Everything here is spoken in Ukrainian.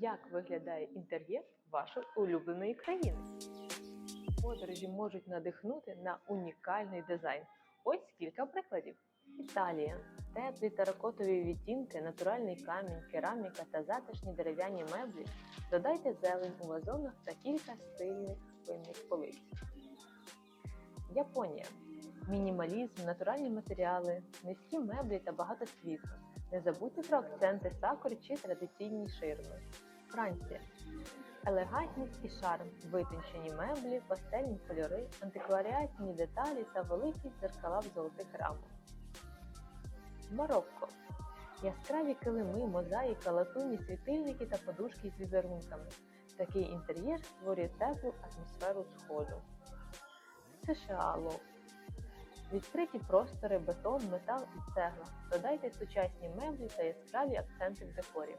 Як виглядає інтер'єр вашої улюбленої країни? Подорожі можуть надихнути на унікальний дизайн. Ось кілька прикладів. Італія. Теплі теракотові відтінки, натуральний камінь, кераміка та затишні дерев'яні меблі. Додайте зелень у вазонах та кілька стильних винних полиць. Японія. Мінімалізм, натуральні матеріали, низькі меблі та багато світла. Не забудьте про акценти сакури чи традиційні ширми. Франція. Елегантність і шарм, витончені меблі, пастельні кольори, антикваріатні деталі та великі дзеркала в золотих рамах. Марокко. Яскраві килими, мозаїка, латунні світильники та подушки з візерунками. Такий інтер'єр створює теплу атмосферу сходу. США лов. Відкриті простори, бетон, метал і цегла. Додайте сучасні меблі та яскраві акценти в декорі.